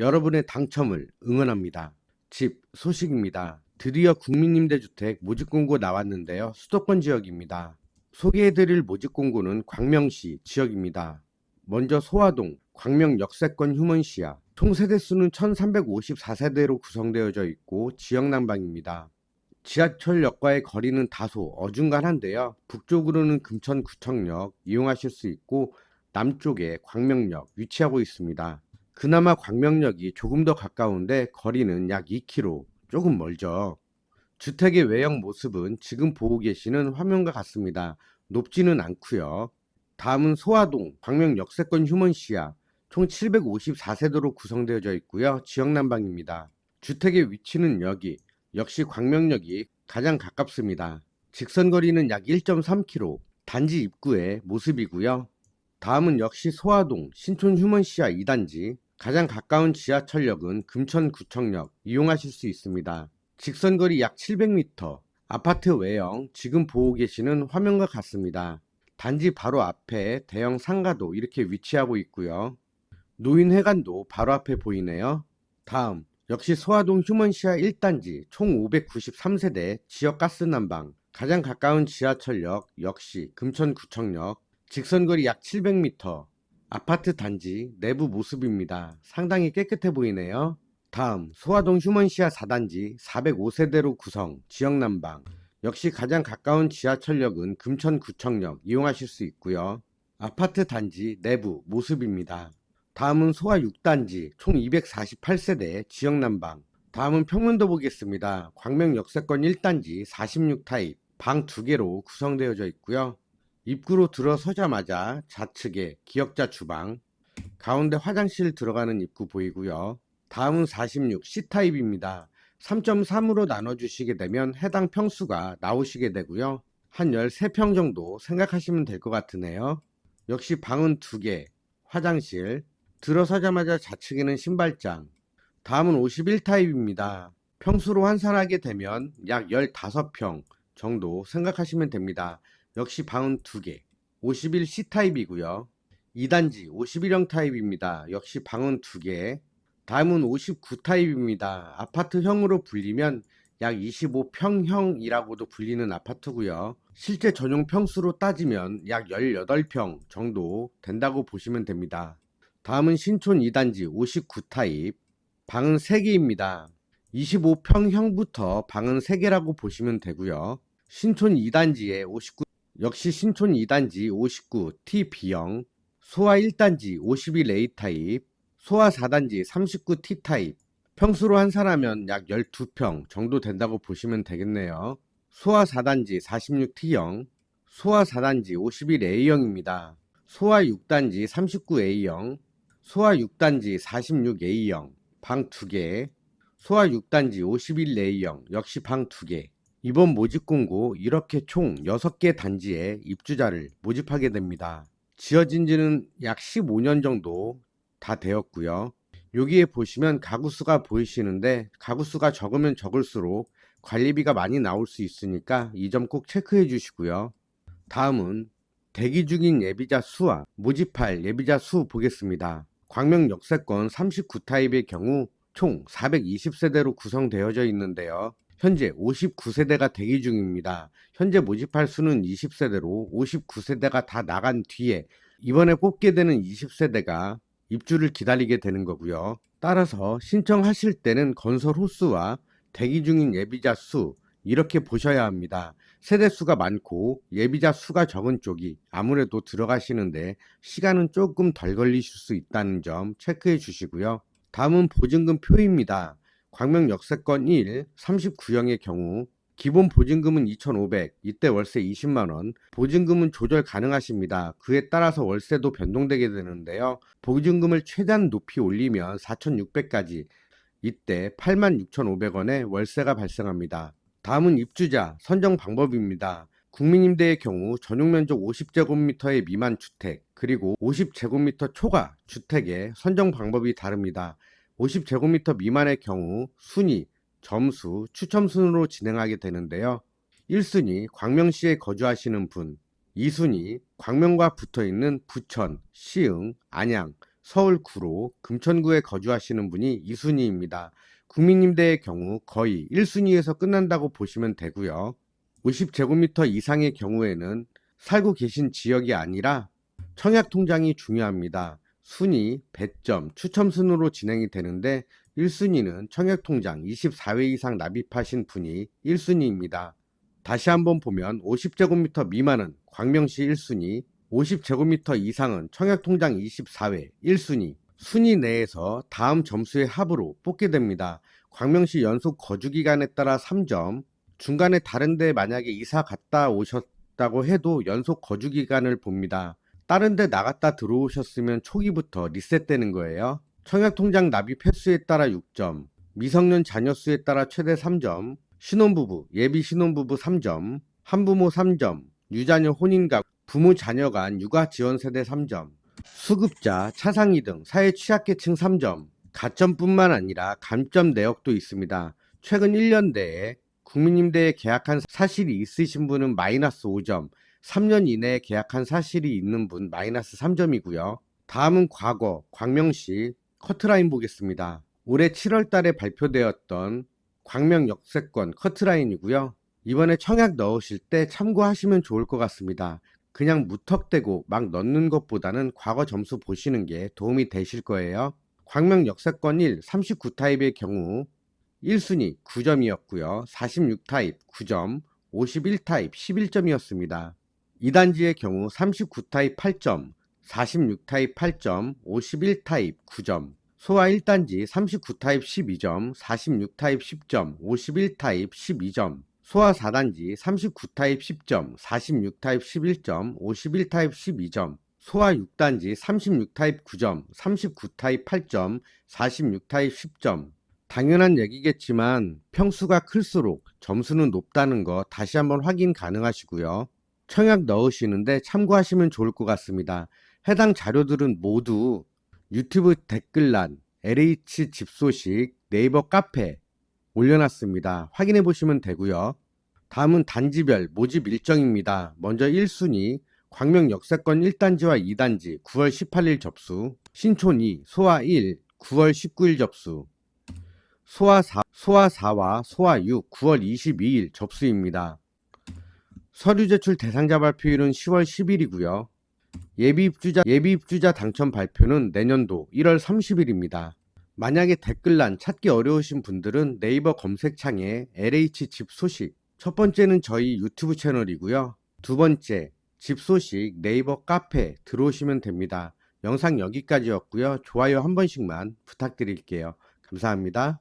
여러분의 당첨을 응원합니다. 집 소식입니다. 드디어 국민임대주택 모집 공고 나왔는데요. 수도권 지역입니다. 소개해드릴 모집 공고는 광명시 지역입니다. 먼저 소화동 광명 역세권 휴먼시야 총 세대수는 1354세대로 구성되어져 있고 지역 난방입니다. 지하철역과의 거리는 다소 어중간한데요. 북쪽으로는 금천구청역 이용하실 수 있고 남쪽에 광명역 위치하고 있습니다. 그나마 광명역이 조금 더 가까운데 거리는 약 2km, 조금 멀죠. 주택의 외형 모습은 지금 보고 계시는 화면과 같습니다. 높지는 않고요. 다음은 소화동 광명 역세권 휴먼시야 총 754세대로 구성되어져 있고요. 지역 난방입니다. 주택의 위치는 여기 역시 광명역이 가장 가깝습니다. 직선 거리는 약 1.3km, 단지 입구의 모습이고요. 다음은 역시 소화동 신촌 휴먼시아 2단지 가장 가까운 지하철역은 금천구청역 이용하실 수 있습니다. 직선 거리 약 700m, 아파트 외형 지금 보고 계시는 화면과 같습니다. 단지 바로 앞에 대형 상가도 이렇게 위치하고 있고요. 노인회관도 바로 앞에 보이네요. 다음 역시 소화동 휴먼시아 1단지 총 593세대 지역 가스 난방 가장 가까운 지하철역 역시 금천구청역 직선거리 약 700m 아파트 단지 내부 모습입니다. 상당히 깨끗해 보이네요. 다음 소화동 휴먼시아 4단지 405세대로 구성 지역 난방 역시 가장 가까운 지하철역은 금천구청역 이용하실 수 있고요. 아파트 단지 내부 모습입니다. 다음은 소화 6단지 총 248세대 지역 난방. 다음은 평면도 보겠습니다. 광명 역세권 1단지 46 타입 방 2개로 구성되어져 있고요. 입구로 들어서자마자 좌측에 기역자 주방, 가운데 화장실 들어가는 입구 보이고요. 다음은 46 C타입입니다. 3.3으로 나눠주시게 되면 해당 평수가 나오시게 되고요. 한 13평 정도 생각하시면 될 것 같으네요. 역시 방은 2개, 화장실, 들어서자마자 좌측에는 신발장. 다음은 51타입입니다. 평수로 환산하게 되면 약 15평 정도 생각하시면 됩니다. 역시 방은 2개. 51C타입이고요. 2단지 51형 타입입니다. 역시 방은 2개. 다음은 59타입입니다. 아파트형으로 불리면 약 25평형이라고도 불리는 아파트고요. 실제 전용 평수로 따지면 약 18평 정도 된다고 보시면 됩니다. 다음은 신촌 2단지 59타입 방은 3개입니다. 25평형부터 방은 3개라고 보시면 되고요. 신촌 2단지에 59 역시 신촌 2단지 59 TB형 소화 1단지 51A 타입 소화 4단지 39 T 타입 평수로 환산하면 약 12평 정도 된다고 보시면 되겠네요. 소화 4단지 46T형 소화 4단지 51A형입니다. 소화 6단지 39A형 소화 6단지 46A형 방 2개 소화 6단지 51A형 역시 방 2개 이번 모집 공고 이렇게 총 6개 단지에 입주자를 모집하게 됩니다. 지어진 지는 약 15년 정도 다 되었고요. 여기에 보시면 가구 수가 보이시는데 가구 수가 적으면 적을수록 관리비가 많이 나올 수 있으니까 이 점 꼭 체크해 주시고요. 다음은 대기 중인 예비자 수와 모집할 예비자 수 보겠습니다. 광명 역세권 39타입의 경우 총 420세대로 구성되어져 있는데요. 현재 59세대가 대기 중입니다. 현재 모집할 수는 20세대로 59세대가 다 나간 뒤에 이번에 뽑게 되는 20세대가 입주를 기다리게 되는 거고요. 따라서 신청하실 때는 건설 호수와 대기 중인 예비자 수 이렇게 보셔야 합니다. 세대 수가 많고 예비자 수가 적은 쪽이 아무래도 들어가시는데 시간은 조금 덜 걸리실 수 있다는 점 체크해 주시고요. 다음은 보증금 표입니다. 광명 역세권 1 39형의 경우 기본 보증금은 2,500, 이때 월세 20만 원. 보증금은 조절 가능하십니다. 그에 따라서 월세도 변동되게 되는데요. 보증금을 최대한 높이 올리면 4,600까지, 이때 86,500원의 월세가 발생합니다. 다음은 입주자 선정 방법입니다. 국민임대의 경우 전용 면적 50제곱미터의 미만 주택, 그리고 50제곱미터 초과 주택의 선정 방법이 다릅니다. 50제곱미터 미만의 경우 순위, 점수, 추첨 순으로 진행하게 되는데요. 1순위 광명시에 거주하시는 분, 2순위 광명과 붙어 있는 부천, 시흥, 안양, 서울 구로 금천구에 거주하시는 분이 이순희입니다. 국민임대의 경우 거의 1순위에서 끝난다고 보시면 되고요. 50제곱미터 이상의 경우에는 살고 계신 지역이 아니라 청약 통장이 중요합니다. 순위, 배점, 추첨 순으로 진행이 되는데 1순위는 청약 통장 24회 이상 납입하신 분이 1순위입니다. 다시 한번 보면 50제곱미터 미만은 광명시 1순위, 50제곱미터 이상은 청약 통장 24회 1순위, 순위 내에서 다음 점수의 합으로 뽑게 됩니다. 광명시 연속 거주 기간에 따라 3점, 중간에 다른 데 만약에 이사 갔다 오셨다고 해도 연속 거주 기간을 봅니다. 다른 데 나갔다 들어오셨으면 초기부터 리셋되는 거예요. 청약통장 납입 횟수에 따라 6점, 미성년 자녀 수에 따라 최대 3점, 신혼부부, 예비 신혼부부 3점, 한부모 3점, 유자녀 혼인가, 부모 자녀 간 육아 지원 세대 3점, 수급자, 차상위 등 사회 취약계층 3점, 가점뿐만 아니라 감점 내역도 있습니다. 최근 1년 내에 국민임대에 계약한 사실이 있으신 분은 마이너스 5점, 3년 이내에 계약한 사실이 있는 분 마이너스 3점이고요. 다음은 과거 광명시 커트라인 보겠습니다. 올해 7월 달에 발표되었던 광명 역세권 커트라인이고요. 이번에 청약 넣으실 때 참고하시면 좋을 것 같습니다. 그냥 무턱대고 막 넣는 것보다는 과거 점수 보시는 게 도움이 되실 거예요. 광명 역세권 1 39타입의 경우 1순위 9점이었고요. 46타입 9점, 51타입 11점이었습니다. 2단지의 경우 39타입 8점, 46타입 8점, 51타입 9점, 소아 1단지 39타입 12점, 46타입 10점, 51타입 12점, 소아 4단지 39타입 10점, 46타입 11점, 51타입 12점, 소아 6단지 36타입 9점, 39타입 8점, 46타입 10점. 당연한 얘기겠지만 평수가 클수록 점수는 높다는 거 다시 한번 확인 가능하시고요. 청약 넣으시는데 참고하시면 좋을 것 같습니다. 해당 자료들은 모두 유튜브 댓글란, LH 집소식, 네이버 카페 올려놨습니다. 확인해 보시면 되고요. 다음은 단지별 모집 일정입니다. 먼저 1순위 광명 역세권 1단지와 2단지 9월 18일 접수, 신촌 2, 소아 1, 9월 19일 접수, 소아 4, 소아 4와 소아 6, 9월 22일 접수입니다. 서류 제출 대상자 발표일은 10월 10일이고요. 예비 입주자 예비 입주자 당첨 발표는 내년도 1월 30일입니다. 만약에 댓글란 찾기 어려우신 분들은 네이버 검색창에 LH 집 소식 첫 번째는 저희 유튜브 채널이고요. 두 번째 집 소식 네이버 카페 들어오시면 됩니다. 영상 여기까지였고요. 좋아요 한 번씩만 부탁드릴게요. 감사합니다.